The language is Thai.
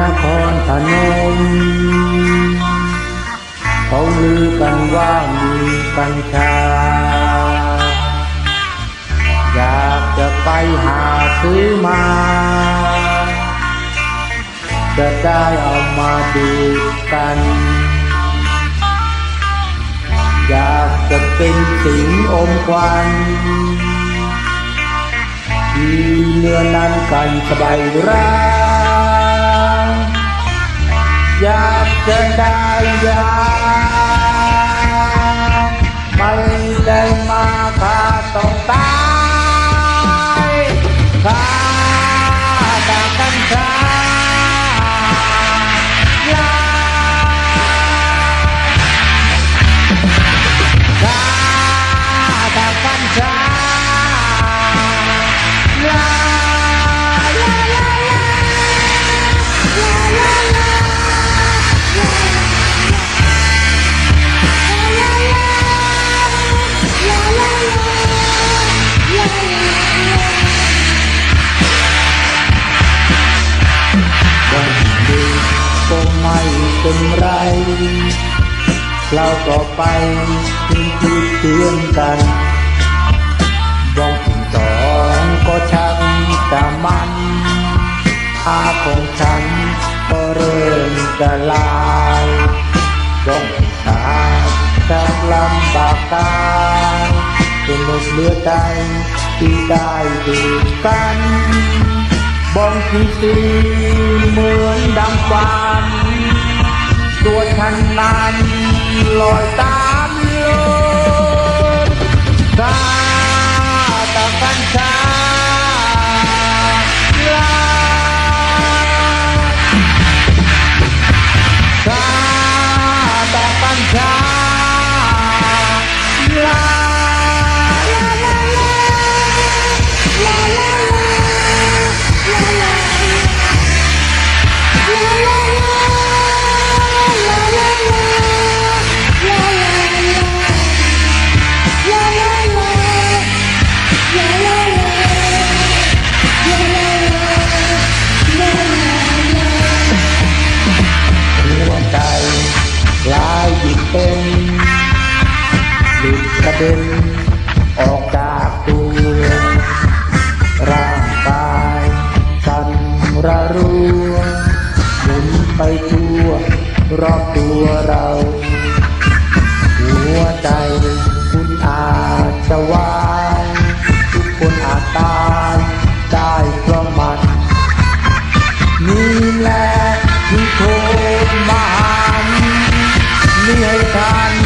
นมเขาลือกันว่ามีกัญชา อยากจะไปหาซื้อมา จะได้เอามาดูกัน อยากจะเป็นสิงอมควันมีเนื้อนั้นกันสบายราอยาก จะ เป็นไร เราก็ไปถึงที่เตือนกันบ้องที่สองก็ชักจะมันอาของฉันก็เริ่มจะลายบ้องที่สามชักลำบากกายจนหมดเลือใจที่ได้ดูกัน บองที่สี่เหมือนดังฝั นานๆลอยตา เด็นออกจากตัวร่างกายสั่นระรัวหมุนไปทั่วรอบตัวเรา หัวใจคุณอาจจะวายทุกคนอาจตายได้เพราะมันนี่แหละที่โทษมหันนี่ให้ทาน